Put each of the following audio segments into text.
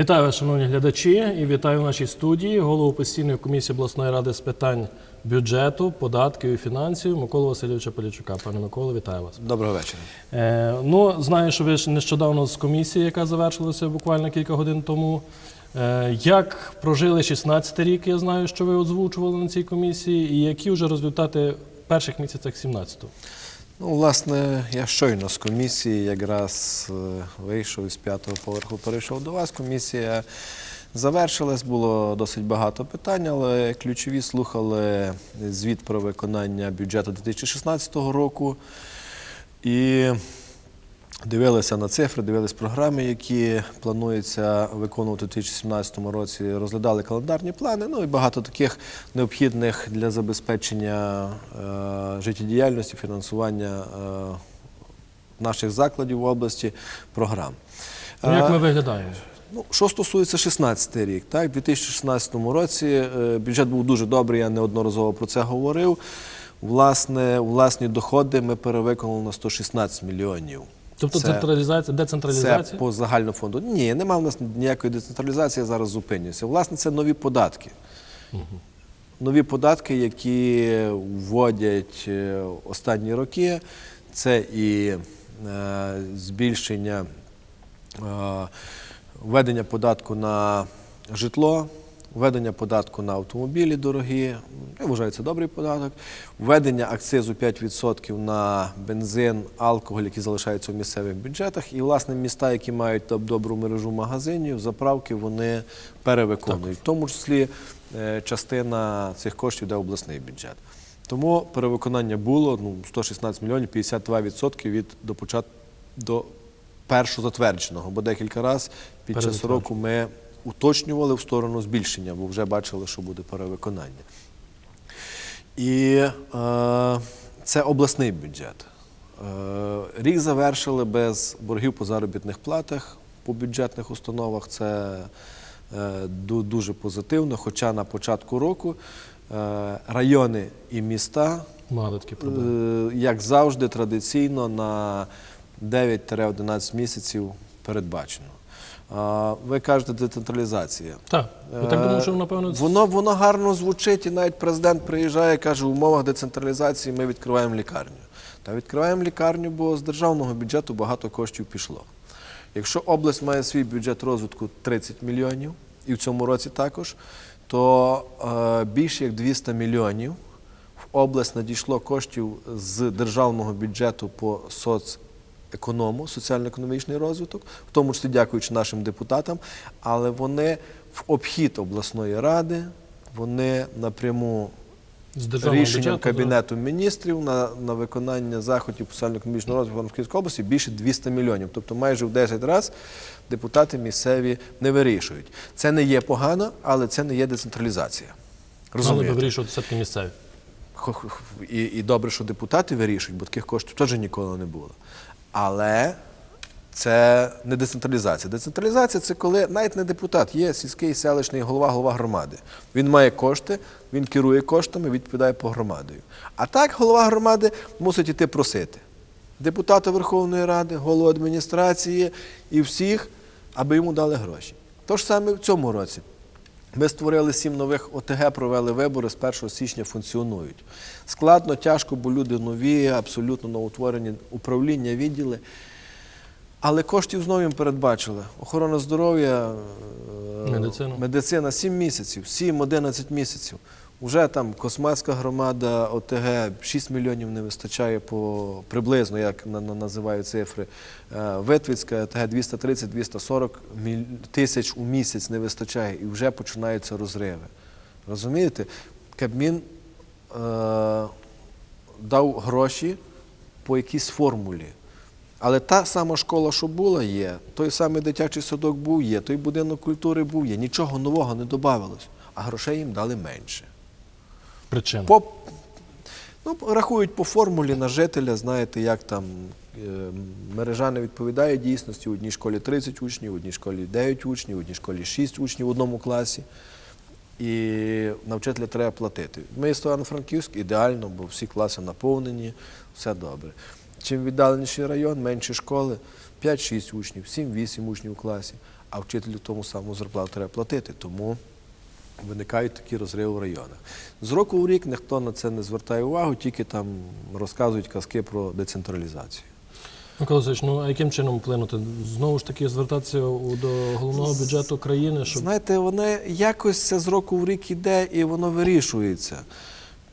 Вітаю вас, шановні глядачі, і вітаю в нашій студії голову постійної комісії обласної ради з питань бюджету, податків і фінансів Миколу Васильовича Полічука. Пане Миколо, вітаю вас. Доброго вечора. Е, ну, знаю, що ви нещодавно з комісії, яка завершилася буквально кілька годин тому. Е, як прожили 16 рік, я знаю, що ви озвучували на цій комісії, і які вже результати в перших місяцях 17-го? Ну, власне, я щойно з комісії якраз е, вийшов із п'ятого поверху, перейшов до вас. Комісія завершилась, було досить багато питань, але ключові слухали звіт про виконання бюджету 2016 року. І Дивилися на цифри, дивились програми, які планується виконувати у 2017 році. Розглядали календарні плани. Ну і багато таких необхідних для забезпечення е, життєдіяльності, фінансування е, наших закладів в області програм. Ну, як Е, ми виглядаємо? Ну, що стосується 16 рік, так, у 2016 році е, бюджет був дуже добрий, я неодноразово про це говорив. Власне, власні доходи ми перевиконали на 116 мільйонів. Тобто Це- централізація, Це децентралізація? по загальному фонду. Ні, немає в нас ніякої децентралізації, я зараз зупинюся. Власне, це нові податки. Нові податки, які вводять е, останні роки, це і е, збільшення е, введення податку на житло, введення податку на автомобілі дорогі. Я вважаю, це добрий податок. Введення акцизу 5% на бензин, алкоголь, які залишаються в місцевих бюджетах. І, власне, міста, які мають добру мережу магазинів, заправки, вони перевиконують. В тому числі е, частина цих коштів йде в обласний бюджет. Тому перевиконання було ну, 116 мільйонів, 52% від до початку до першого затвердженого, бо декілька разів під час року ми уточнювали в сторону збільшення, бо вже бачили, що буде перевиконання. І е, це обласний бюджет. Е, рік завершили без боргів по заробітних платах по бюджетних установах. Це е, дуже позитивно. Хоча на початку року е, райони і міста такі проблеми. Е, як завжди, традиційно на 9-11 місяців передбачено. Ви кажете децентралізація. Так, я так Е, думаю, що напевно Воно, воно гарно звучить, і навіть президент приїжджає і каже, в умовах децентралізації ми відкриваємо лікарню. Та відкриваємо лікарню, бо з державного бюджету багато коштів пішло. Якщо область має свій бюджет розвитку 30 мільйонів, і в цьому році також, то е, більше як 200 мільйонів в область надійшло коштів з державного бюджету по соцеконому, соціально-економічний розвиток, в тому числі дякуючи нашим депутатам, але вони в обхід обласної ради, вони напряму з рішенням Кабінету міністрів на, на виконання заходів соціально-економічного розвитку Франківської області більше 200 мільйонів. Тобто майже в 10 разів депутати місцеві не вирішують. Це не є погано, але це не є децентралізація. Розумієте? вирішувати все-таки місцеві. І, і добре, що депутати вирішують, бо таких коштів теж ніколи не було. Але це не децентралізація. Децентралізація це коли навіть не депутат, є сільський селищний голова, голова громади. Він має кошти, він керує коштами, відповідає по громадою. А так голова громади мусить іти просити. Депутата Верховної Ради, голову адміністрації і всіх, аби йому дали гроші. То ж саме в цьому році. Ми створили сім нових ОТГ, провели вибори з 1 січня функціонують. Складно, тяжко, бо люди нові, абсолютно новотворені управління, відділи. Але коштів знову їм передбачили. Охорона здоров'я, е, Медицина. медицина 7 місяців, 7-11 місяців. Уже там Космацька громада, ОТГ 6 мільйонів не вистачає по приблизно, як на- на- називають цифри. Е, Витвицька ОТГ 230-240 тисяч у місяць не вистачає, і вже починаються розриви. Розумієте? Кабмін е, дав гроші по якійсь формулі. Але та сама школа, що була, є, той самий дитячий садок був, є, той будинок культури був, є. Нічого нового не додавалось, а грошей їм дали менше. Причина. По, ну, рахують по формулі на жителя, знаєте, як там е, мережа не відповідає дійсності. У одній школі 30 учнів, в одній школі 9 учнів, в одній школі 6 учнів в одному класі. І на вчителя треба платити. Місто Івано-Франківськ ідеально, бо всі класи наповнені, все добре. Чим віддаленіший район, менші школи, 5-6 учнів, 7-8 учнів у класі. а вчителю тому саму зарплату треба платити. Тому виникають такі розриви в районах. З року в рік ніхто на це не звертає увагу, тільки там розказують казки про децентралізацію. Микола Васильович, ну а яким чином вплинути? Знову ж таки звертатися до головного бюджету країни, щоб Знаєте, воно якось це з року в рік іде і воно вирішується.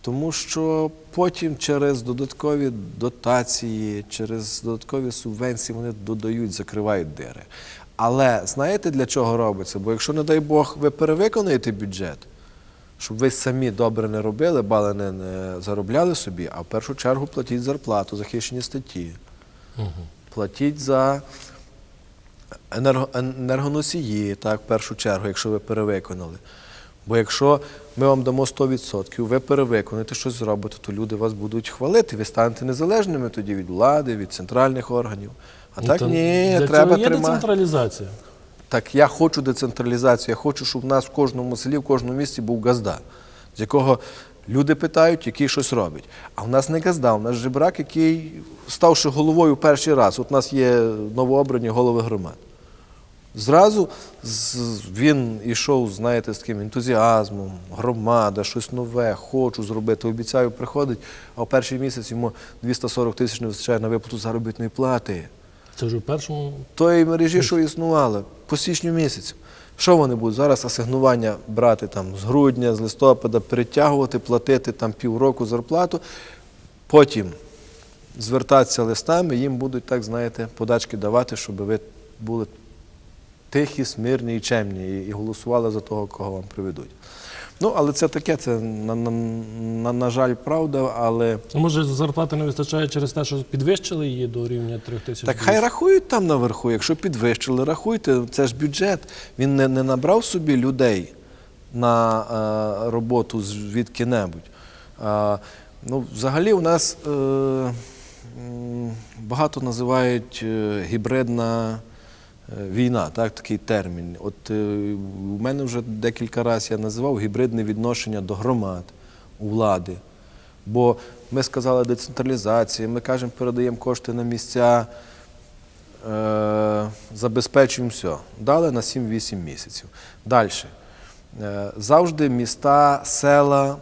Тому що потім через додаткові дотації, через додаткові субвенції вони додають, закривають дири. Але знаєте для чого робиться? Бо якщо, не дай Бог, ви перевиконуєте бюджет, щоб ви самі добре не робили, бали не, не заробляли собі, а в першу чергу платіть зарплату, захищені статті. Платіть за енерго, енергоносії, так, в першу чергу, якщо ви перевиконали. Бо якщо ми вам дамо 100%, ви перевиконаєте, щось зробите, то люди вас будуть хвалити. Ви станете незалежними тоді від влади, від центральних органів. А Ну, так ні, для треба цього є тримати. децентралізація. Так я хочу децентралізацію, я хочу, щоб в нас в кожному селі, в кожному місті був газда, з якого люди питають, який щось робить. А в нас не газда, у нас жебрак, який, ставши головою перший раз, от у нас є новообрані голови громад. Зразу він йшов, знаєте, з таким ентузіазмом, громада, щось нове, хочу зробити, обіцяю, приходить, а в перший місяць йому 240 тисяч не вистачає на виплату заробітної плати Це вже в першому. тої мережі, що існували по січню місяцю. Що вони будуть зараз асигнування брати там з грудня, з листопада, перетягувати, платити там півроку зарплату, потім звертатися листами, їм будуть так, знаєте, подачки давати, щоб ви були тихі, смирні і чемні, і голосували за того, кого вам приведуть. Ну, але це таке, це на, на, на, на жаль, правда, але. Може, зарплати не вистачає через те, що підвищили її до рівня 3 тисяч. Так хай рахують там наверху, якщо підвищили, рахуйте, це ж бюджет. Він не, не набрав собі людей на е, роботу звідки-небудь. Е, ну, взагалі у нас е, багато називають е, гібридна війна, так, такий термін. От е, у мене вже декілька разів я називав гібридне відношення до громад, у влади. Бо ми сказали децентралізація, ми кажемо, передаємо кошти на місця, е, забезпечуємо все. Дали на 7-8 місяців. Далі. Е, завжди міста, села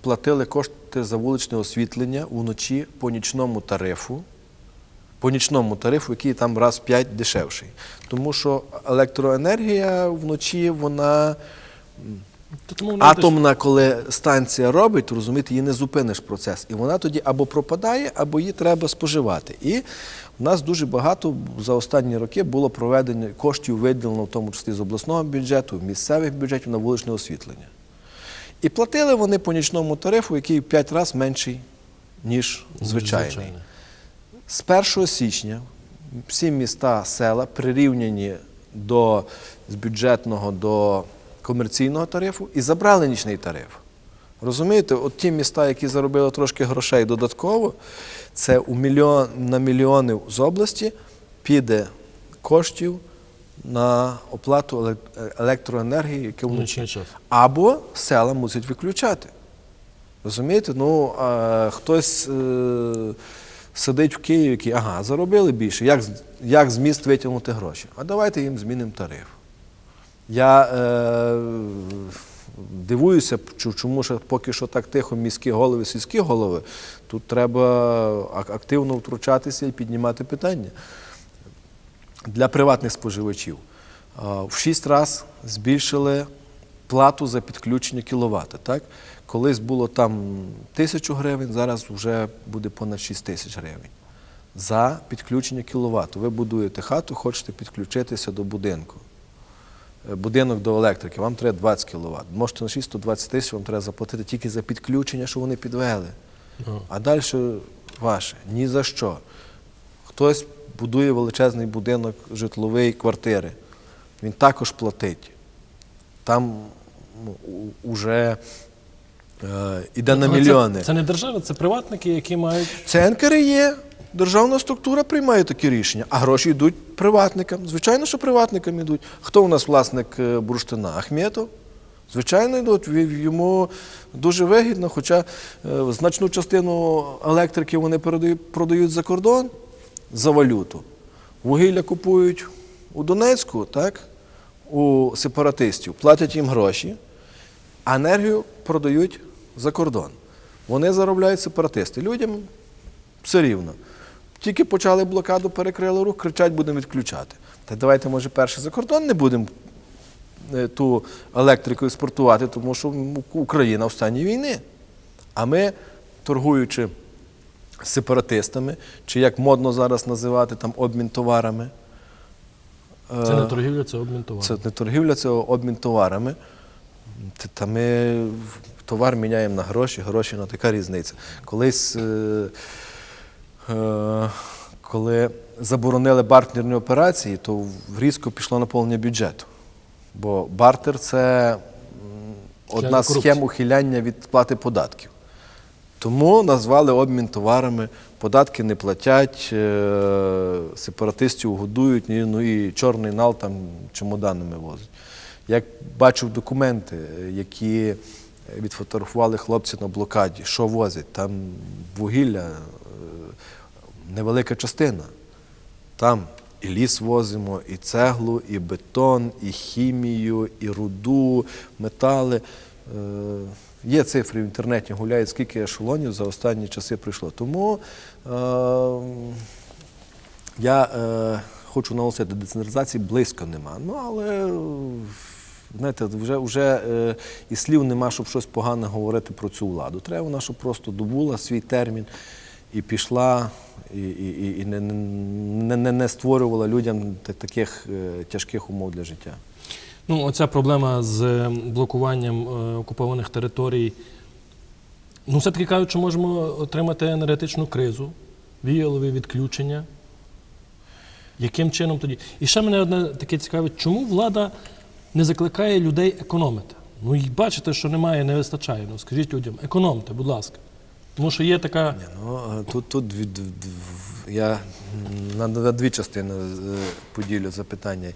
платили кошти за вуличне освітлення вночі по нічному тарифу. По нічному тарифу, який там раз в 5 дешевший. Тому що електроенергія вночі, вона Атомна, коли станція робить, розумієте, її не зупиниш процес. І вона тоді або пропадає, або її треба споживати. І в нас дуже багато за останні роки було проведення коштів виділено, в тому числі з обласного бюджету, місцевих бюджетів на вуличне освітлення. І платили вони по нічному тарифу, який в 5 разів менший, ніж звичайний. З 1 січня всі міста, села прирівняні до, з бюджетного до комерційного тарифу і забрали нічний тариф. Розумієте, от ті міста, які заробили трошки грошей додатково, це у мільйон, на мільйони з області піде коштів на оплату електроенергії, яке вночі. Або села мусять виключати. Розумієте? Ну, а, хтось е, сидить в Києві, який, ага, заробили більше. Як, як з міст витягнути гроші? А давайте їм змінимо тариф. Я е, дивуюся, чому ще поки що так тихо міські голови, сільські голови. Тут треба активно втручатися і піднімати питання для приватних споживачів. В 6 разів збільшили плату за підключення кіловата. Так? Колись було там тисячу гривень, зараз вже буде понад 6 тисяч гривень. За підключення кіловату. Ви будуєте хату, хочете підключитися до будинку. Е, Будинок до електрики, вам треба 20 кВт. Можете на 620 тисяч, вам треба заплатити тільки за підключення, що вони підвели. А далі ваше, ні за що. Хтось будує величезний будинок житловий квартири. Він також платить. Там ну, уже іде на мільйони. Це, це не держава, це приватники, які мають. Це НКРЄ. Державна структура приймає такі рішення, а гроші йдуть приватникам. Звичайно, що приватникам йдуть. Хто у нас власник е, бурштина? Ахметов? Звичайно, йдуть. Йому дуже вигідно, хоча е, значну частину електрики вони продають за кордон за валюту. Вугілля купують у Донецьку, так? у сепаратистів, платять їм гроші, а енергію продають за кордон. Вони заробляють сепаратисти. Людям все рівно. Тільки почали блокаду, перекрили рух, кричать, будемо відключати. Та давайте, може, перше за кордон не будемо е, ту електрику експортувати, тому що Україна в стані війни. А ми, торгуючи сепаратистами, чи як модно зараз називати там обмін товарами. Це е, не торгівля, це обмін товару. це не торгівля, це обмін товарами. Та ми товар міняємо на гроші, гроші на така різниця. Колись, е, е, коли заборонили бартерні операції, то різко пішло наповнення бюджету. Бо бартер це одна з схем ухиляння від сплати податків. Тому назвали обмін товарами, податки не платять, е, сепаратистів годують, ну і чорний нал там чемоданами возять. Як бачив документи, які відфотографували хлопці на блокаді, що возять, там вугілля, е, невелика частина. Там і ліс возимо, і цеглу, і бетон, і хімію, і руду, метали. Е, Є цифри в інтернеті, гуляють, скільки ешелонів за останні часи прийшло. Тому е, я е, хочу наголосити, децентралізації близько нема. Ну, але знаєте, вже, вже е, і слів нема, щоб щось погане говорити про цю владу. Треба вона, щоб просто добула свій термін і пішла, і, і, і- не, не, не, не створювала людям таких е, тяжких умов для життя. Ну, оця проблема з е, блокуванням е, окупованих територій. Ну, все-таки кажуть, що можемо отримати енергетичну кризу, віялові відключення. Яким чином тоді? І ще мене одне таке цікавить, чому влада не закликає людей економити? Ну і бачите, що немає, не вистачає. Ну скажіть людям, економте, будь ласка. Тому що є така. Ні, ну, тут, тут я на, на дві частини е, поділю запитання.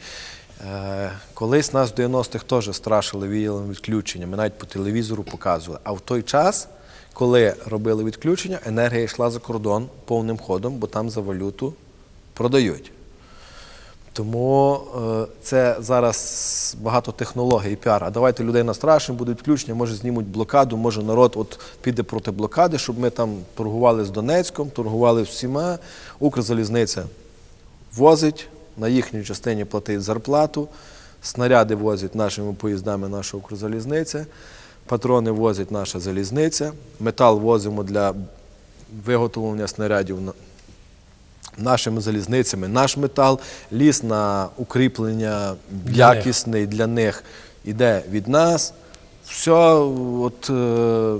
Е, Колись нас в 90-х теж страшили віялим відключенням, ми навіть по телевізору показували. А в той час, коли робили відключення, енергія йшла за кордон повним ходом, бо там за валюту продають. Тому е, це зараз багато технологій і піар. А давайте людей настрашимо, буде відключення, може знімуть блокаду, може народ от піде проти блокади, щоб ми там торгували з Донецьком, торгували всіма. Укрзалізниця возить, на їхній частині платить зарплату, снаряди возять нашими поїздами наша Укрзалізниця, патрони возить наша залізниця, метал возимо для виготовлення снарядів на- нашими залізницями наш метал, ліс на укріплення якісний для них іде від нас. Все, от, е,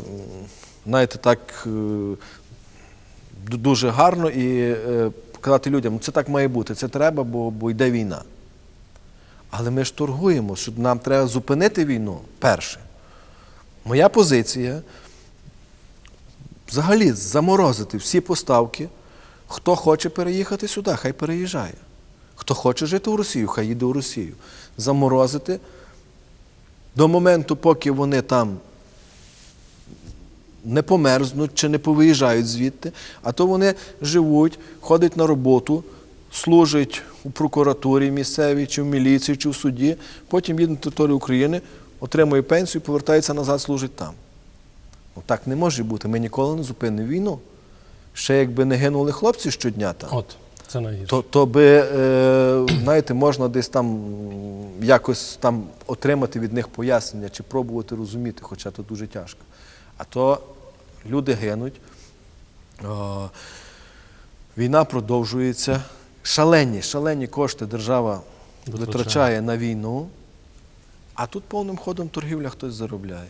знаєте, так е, дуже гарно і е, показати людям, «Ну, це так має бути, це треба, бо, бо йде війна. Але ми ж торгуємо, що нам треба зупинити війну перше. Моя позиція взагалі заморозити всі поставки. Хто хоче переїхати сюди, хай переїжджає. Хто хоче жити у Росію, хай їде у Росію. Заморозити до моменту, поки вони там не померзнуть чи не повиїжджають звідти, а то вони живуть, ходять на роботу, служать у прокуратурі місцевій, чи в міліції, чи в суді, потім їдуть на територію України, отримує пенсію, повертається назад, служить там. Ну, так не може бути. Ми ніколи не зупинимо війну. Ще якби не гинули хлопці щодня там, От, це найгірше. то, то би, е, знаєте, можна десь там якось там отримати від них пояснення чи пробувати розуміти, хоча це дуже тяжко. А то люди гинуть, е, війна продовжується, шалені, шалені кошти держава витрачає на війну, а тут повним ходом торгівля хтось заробляє.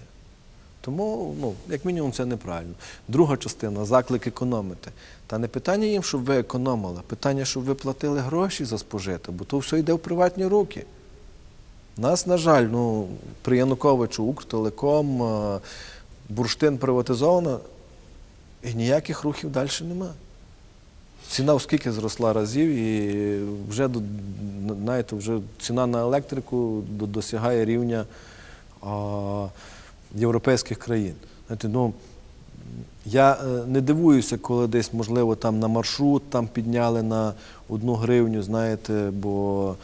Тому, ну, як мінімум, це неправильно. Друга частина заклик економити. Та не питання їм, щоб ви економили, питання, щоб ви платили гроші за спожите, бо то все йде в приватні руки. Нас, на жаль, ну, при Януковичу, Укртелеком, е, бурштин приватизовано, і ніяких рухів далі нема. Ціна скільки зросла разів, і вже знаєте, вже ціна на електрику досягає рівня а, європейських країн. Знаєте, ну, я е, не дивуюся, коли десь, можливо, там на маршрут там підняли на одну гривню, знаєте, бо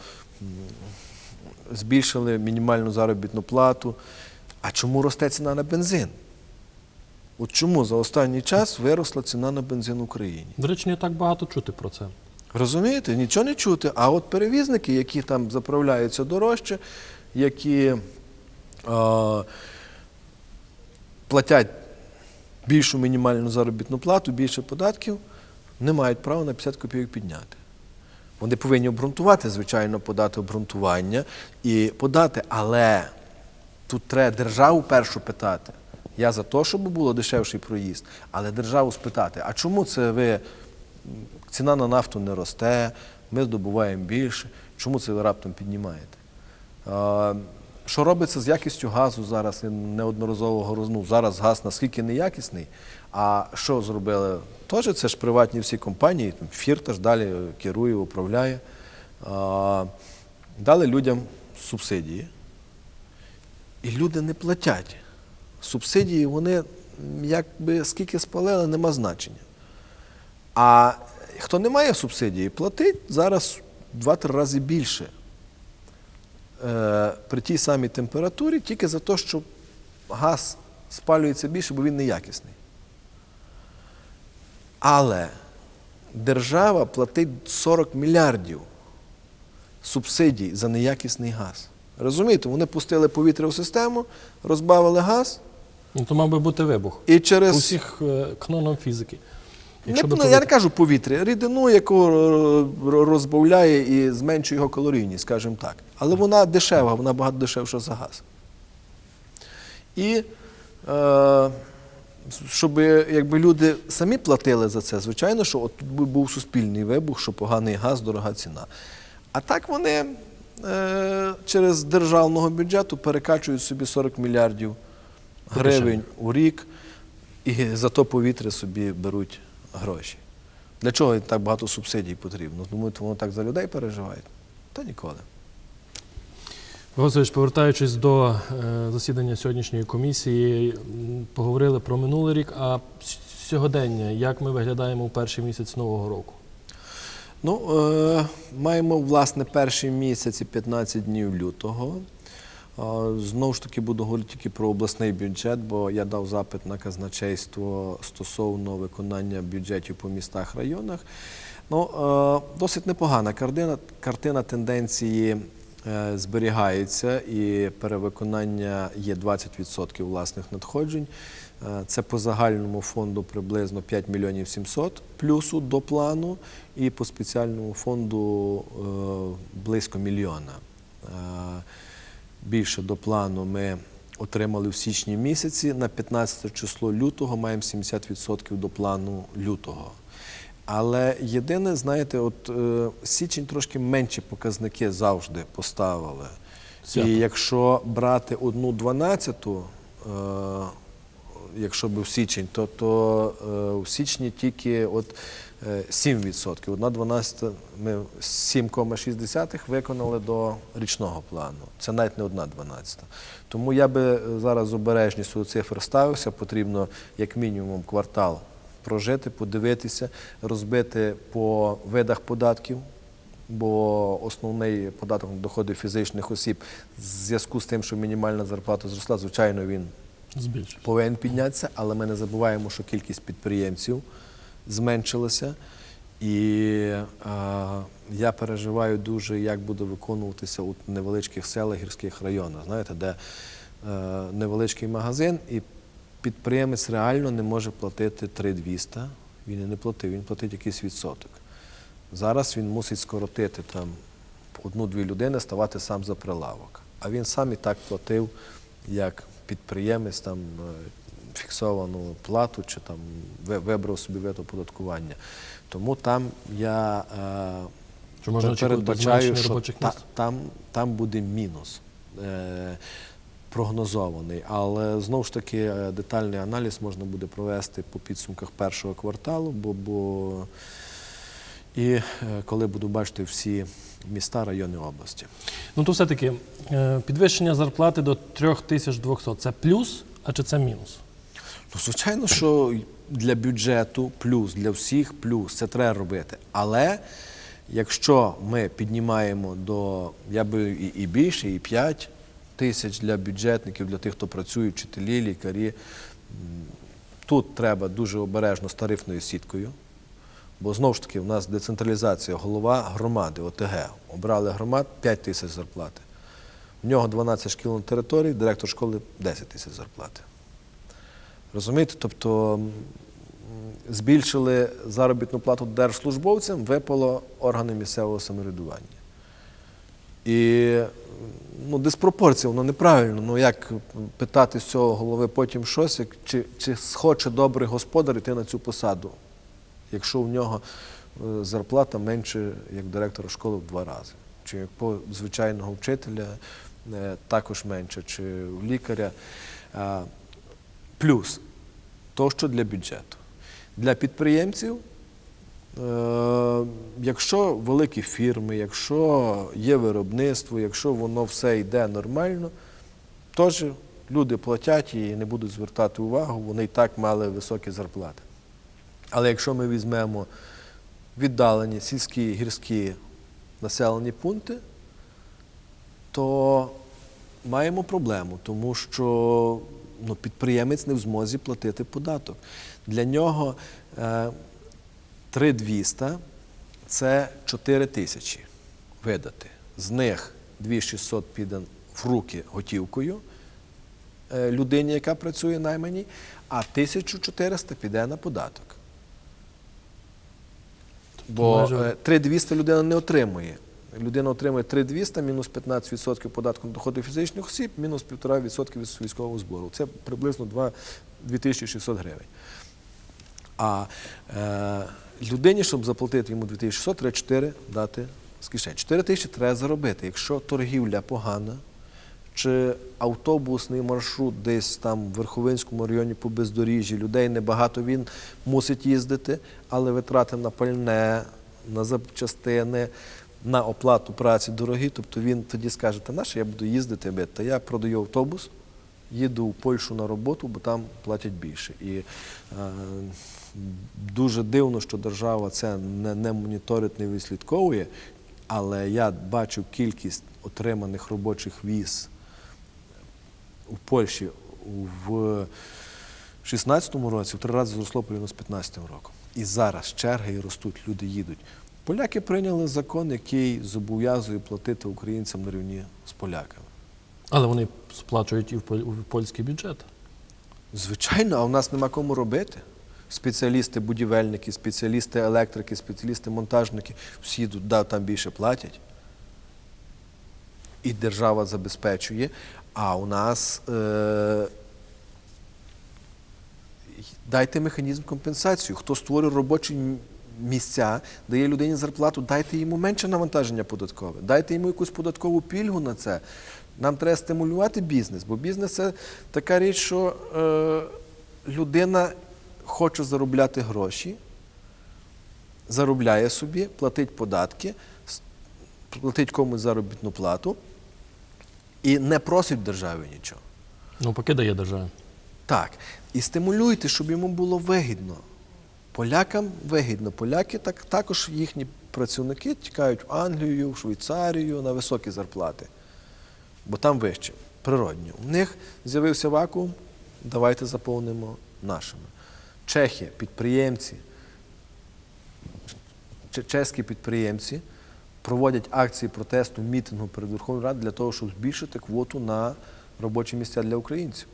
збільшили мінімальну заробітну плату. А чому росте ціна на бензин? От чому за останній час виросла ціна на бензин в Україні? До речі, не так багато чути про це. Розумієте, нічого не чути. А от перевізники, які там заправляються дорожче, які е, платять більшу мінімальну заробітну плату, більше податків, не мають права на 50 копійок підняти. Вони повинні обґрунтувати, звичайно, подати обґрунтування і подати, але тут треба державу першу питати. Я за те, щоб було дешевший проїзд, але державу спитати, а чому це ви ціна на нафту не росте, ми здобуваємо більше, чому це ви раптом піднімаєте? Що робиться з якістю газу зараз? Я неодноразово говорю, ну, зараз газ наскільки неякісний. А що зробили? Теж це ж приватні всі компанії, там, Фірташ далі керує, управляє. Дали людям субсидії. І люди не платять. Субсидії вони якби скільки спалили, нема значення. А хто не має субсидії, платить зараз в 2-3 рази більше при тій самій температурі, тільки за те, що газ спалюється більше, бо він неякісний. Але держава платить 40 мільярдів субсидій за неякісний газ. Розумієте, вони пустили повітря в систему, розбавили газ, Ну, то мав би бути вибух. і через всіх е, фізики. Не, Якщо ну, я не кажу повітря, рідину, яку розбавляє і зменшує його калорійність, скажімо так. Але вона дешева, вона багато дешевша за газ. І е, щоб якби люди самі платили за це, звичайно, що от би був суспільний вибух, що поганий газ, дорога ціна. А так вони е, через державного бюджету перекачують собі 40 мільярдів гривень у рік і за то повітря собі беруть гроші. Для чого так багато субсидій потрібно? Думають, воно так за людей переживають? Та ніколи. Васильович, повертаючись до е, засідання сьогоднішньої комісії, поговорили про минулий рік, а сьогодення, як ми виглядаємо у перший місяць нового року? Ну, е, маємо, власне, перші місяці 15 днів лютого. Знову ж таки буду говорити тільки про обласний бюджет, бо я дав запит на казначейство стосовно виконання бюджетів по містах, районах. Ну, е, досить непогана картина, картина тенденції е, зберігається і перевиконання є 20% власних надходжень. Е, Це по загальному фонду приблизно 5 мільйонів 700 плюсу до плану, і по спеціальному фонду близько мільйона. Більше до плану ми отримали в січні місяці. На 15 число лютого маємо 70% до плану лютого. Але єдине, знаєте, от е, січень трошки менші показники завжди поставили. Свято. І якщо брати одну дванадцяту, е, якщо б в січень, то, то е, в січні тільки от, е, 7%. Одна дванадцята ми 7,6 виконали до річного плану. Це навіть не одна дванадцята. Тому я би е, зараз з обережністю цифр ставився. Потрібно як мінімум квартал прожити, подивитися, розбити по видах податків. Бо основний податок на фізичних осіб в зв'язку з тим, що мінімальна зарплата зросла, звичайно, він Збільшується. повинен піднятися, але ми не забуваємо, що кількість підприємців зменшилася. І е, я переживаю дуже, як буде виконуватися у невеличких селах, гірських районах, знаєте, де е, невеличкий магазин, і підприємець реально не може платити 3200, він і не платив, він платить якийсь відсоток. Зараз він мусить скоротити там одну-дві людини, ставати сам за прилавок. А він сам і так платив, як підприємець там е, фіксовану плату чи там вибрав собі вид оподаткування. Тому там я е, Чи можна передбачаю, що та- там, там буде мінус. Е, Прогнозований, але знову ж таки детальний аналіз можна буде провести по підсумках першого кварталу, бо, бо і коли буду бачити всі міста, райони області. Ну то все-таки е, підвищення зарплати до 3200 – це плюс, а чи це мінус? Ну, звичайно, що для бюджету плюс, для всіх плюс, це треба робити. Але Якщо ми піднімаємо до, я би і, і більше, і 5 тисяч для бюджетників, для тих, хто працює, вчителі, лікарі, тут треба дуже обережно з тарифною сіткою. Бо знову ж таки, у нас децентралізація, голова громади, ОТГ. Обрали громад 5 тисяч зарплати. В нього 12 шкіл на території, директор школи 10 тисяч зарплати. Розумієте? Тобто збільшили заробітну плату держслужбовцям, випало органи місцевого самоврядування. І ну, диспропорція, воно неправильно. Ну як питати з цього голови потім щось, чи, чи схоче добрий господар йти на цю посаду, якщо в нього е, зарплата менше, як директора школи в два рази, чи як по звичайного вчителя е, також менше, чи у лікаря. Плюс то, що для бюджету. Для підприємців, е, якщо великі фірми, якщо є виробництво, якщо воно все йде нормально, теж люди платять і не будуть звертати увагу, вони і так мали високі зарплати. Але якщо ми візьмемо віддалені сільські гірські населені пункти, то маємо проблему, тому що ну, підприємець не в змозі платити податок. Для нього е, 3200 – це 4 тисячі видати. З них 2600 піде в руки готівкою е, людині, яка працює найманій, а 1400 піде на податок. Бо е, 3200 людина не отримує. Людина отримує 3200 мінус 15% податку на доходи фізичних осіб, мінус 1,5% від військового збору. Це приблизно 2 2600 гривень. А е, людині, щоб заплатити йому 2600, треба 4 дати з кишень. 4 тисячі треба заробити. Якщо торгівля погана, чи автобусний маршрут десь там в Верховинському районі по бездоріжжі, людей небагато, він мусить їздити, але витрати на пальне, на запчастини, на оплату праці дорогі. Тобто він тоді скаже, та наше я буду їздити, та я продаю автобус, їду в Польщу на роботу, бо там платять більше. І е, дуже дивно, що держава це не, моніторить, не відслідковує, але я бачу кількість отриманих робочих віз у Польщі в 16-му році в три рази зросло порівняно з 15-м роком. І зараз черги ростуть, люди їдуть. Поляки прийняли закон, який зобов'язує платити українцям на рівні з поляками. Але вони сплачують і в польський бюджет. Звичайно, а в нас нема кому робити. Спеціалісти, будівельники, спеціалісти електрики, спеціалісти монтажники, всі тут да, там більше платять. І держава забезпечує. А у нас е, дайте механізм компенсації. Хто створює робочі місця, дає людині зарплату, дайте йому менше навантаження податкове, дайте йому якусь податкову пільгу на це. Нам треба стимулювати бізнес, бо бізнес це така річ, що е, людина хоче заробляти гроші, заробляє собі, платить податки, платить комусь заробітну плату і не просить держави нічого. Ну, поки дає держава. Так. І стимулюйте, щоб йому було вигідно. Полякам вигідно. Поляки так, також їхні працівники тікають в Англію, в Швейцарію на високі зарплати. Бо там вище, природньо. У них з'явився вакуум, давайте заповнимо нашими. Чехи, підприємці, чеські підприємці проводять акції протесту, мітингу перед Верховною Радою для того, щоб збільшити квоту на робочі місця для українців.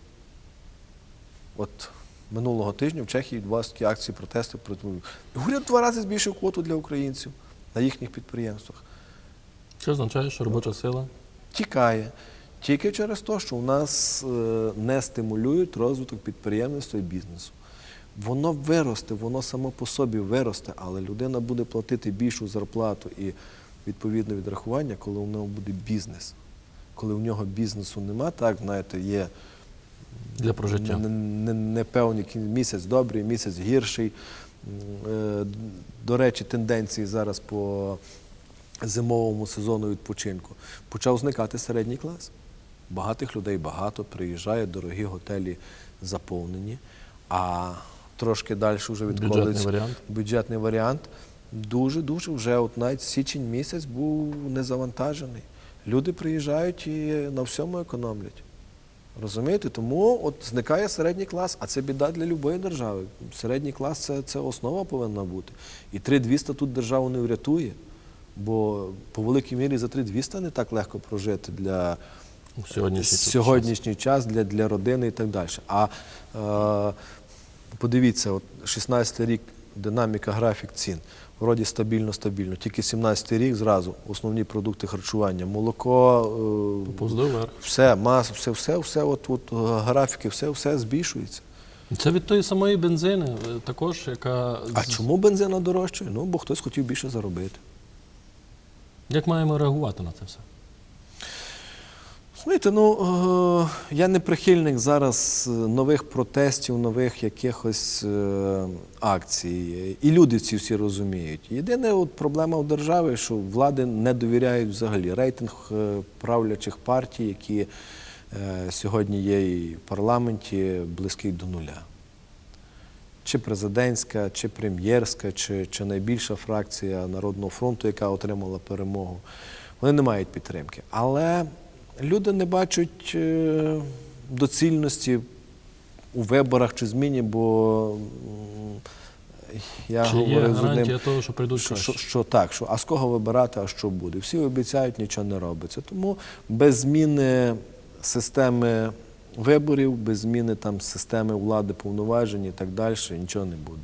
От минулого тижня в Чехії відбулися такі акції протесту проти. Уряд два рази збільшив квоту для українців на їхніх підприємствах. Що означає, що робоча сила? Тікає. Тільки через те, що у нас е, не стимулюють розвиток підприємництва і бізнесу. Воно виросте, воно само по собі виросте, але людина буде платити більшу зарплату і відповідне відрахування, коли у нього буде бізнес. Коли у нього бізнесу нема, так, знаєте, є Для прожиття. не, не, не місяць добрий, місяць гірший. Е, До речі, тенденції зараз по зимовому сезону відпочинку. Почав зникати середній клас. Багатих людей багато, приїжджає, дорогі готелі заповнені. А трошки далі вже Бюджетний варіант. бюджетний варіант. Дуже, дуже вже от навіть січень місяць був незавантажений. Люди приїжджають і на всьому економлять. Розумієте? Тому от зникає середній клас, а це біда для будь-якої держави. Середній клас це, це основа повинна бути. І 3200 тут державу не врятує, бо по великій мірі за 3200 не так легко прожити для Сьогоднішній час. сьогоднішній час для, для родини і так далі. А е, подивіться, от 16 рік динаміка, графік цін. Вроді стабільно, стабільно. Тільки 17 рік зразу основні продукти харчування, молоко, е, все, маса, все, все, все, от, от е, графіки, все, все збільшується. Це від тої самої бензини, е, також, яка. А чому бензина дорожчає? Ну, бо хтось хотів більше заробити. Як маємо реагувати на це все? Знаєте, ну е, я не прихильник зараз е, нових протестів, нових якихось е, акцій. І люди ці всі розуміють. Єдина от проблема в державі, що влади не довіряють взагалі. Рейтинг правлячих партій, які сьогодні є і в парламенті, близький до нуля. Чи президентська, чи прем'єрська, чи, чи найбільша фракція Народного фронту, яка отримала перемогу, вони не мають підтримки. Але люди не бачать е, доцільності у виборах чи зміні, бо я Чи говорив з одним, того, що прийдуть що, що, що так, що а з кого вибирати, а що буде. Всі обіцяють, нічого не робиться. Тому без зміни системи виборів, без зміни там системи влади повноважень і так далі, нічого не буде.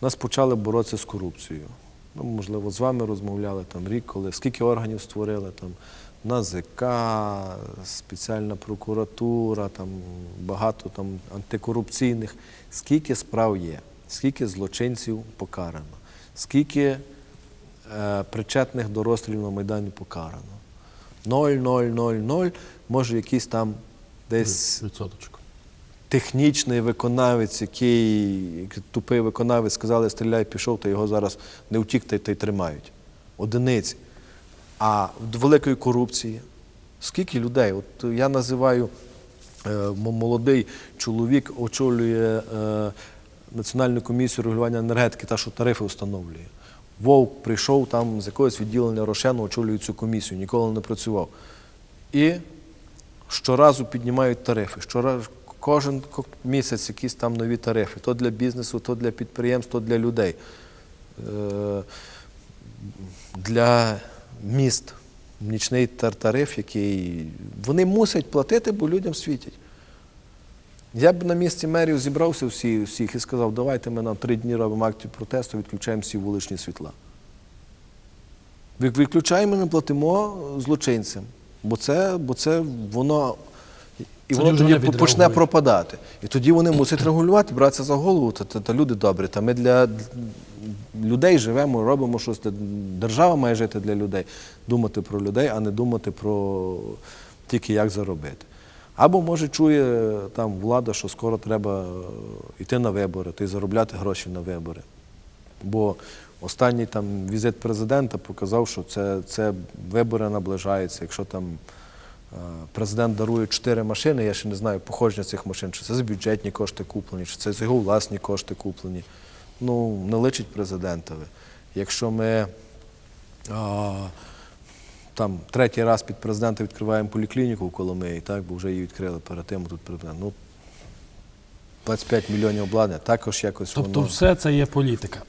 У нас почали боротися з корупцією. Ну, можливо, з вами розмовляли там рік, коли скільки органів створили там. НАЗК, спеціальна прокуратура, там багато там антикорупційних. Скільки справ є, скільки злочинців покарано, скільки е, причетних до розстрілів на Майдані покарано. Ноль, ноль, ноль, ноль. Може, якийсь там десь Відсоточку. Технічний виконавець, який тупий виконавець, сказали, стріляй, пішов, то його зараз не втік, та й та й тримають. Одиниці. А великої корупції. Скільки людей? От я називаю е, молодий чоловік очолює е, Національну комісію регулювання енергетики, та що тарифи встановлює. Вовк прийшов там з якогось відділення Рошену, очолює цю комісію, ніколи не працював. І щоразу піднімають тарифи. Щораз, кожен місяць якісь там нові тарифи. То для бізнесу, то для підприємств, то для людей. Е, Для міст нічний тариф, який вони мусять платити, бо людям світять. Я б на місці мерів зібрався всі, всіх і сказав, давайте ми на три дні робимо акцію протесту, відключаємо всі вуличні світла. Відключаємо, не платимо злочинцям, бо це, бо це воно. І воно тоді почне пропадати. І тоді вони мусять регулювати, братися за голову. Та, та, та люди добрі. Та ми для людей живемо, робимо щось. Держава має жити для людей, думати про людей, а не думати про тільки як заробити. Або може чує там влада, що скоро треба е, йти на вибори, та й заробляти гроші на вибори. Бо останній там візит президента показав, що це, це вибори наближаються. Якщо там президент дарує чотири машини, я ще не знаю походження цих машин, чи це за бюджетні кошти куплені, чи це за його власні кошти куплені. Ну, не личить президентові. Якщо ми а, там третій раз під президента відкриваємо поліклініку в Коломиї, так, бо вже її відкрили перед тим, тут президент. Ну, 25 мільйонів обладнання, також якось Тобто воно... все це є політика.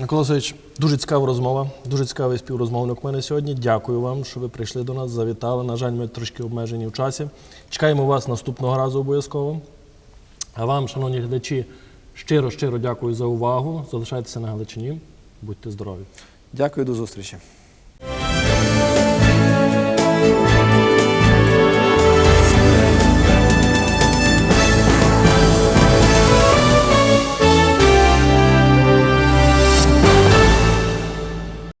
Микола Васильович, дуже цікава розмова, дуже цікавий співрозмовник у мене сьогодні. Дякую вам, що ви прийшли до нас, завітали. На жаль, ми трошки обмежені в часі. Чекаємо вас наступного разу обов'язково. А вам, шановні глядачі, щиро щиро дякую за увагу. Залишайтеся на Галичині. Будьте здорові. Дякую, до зустрічі.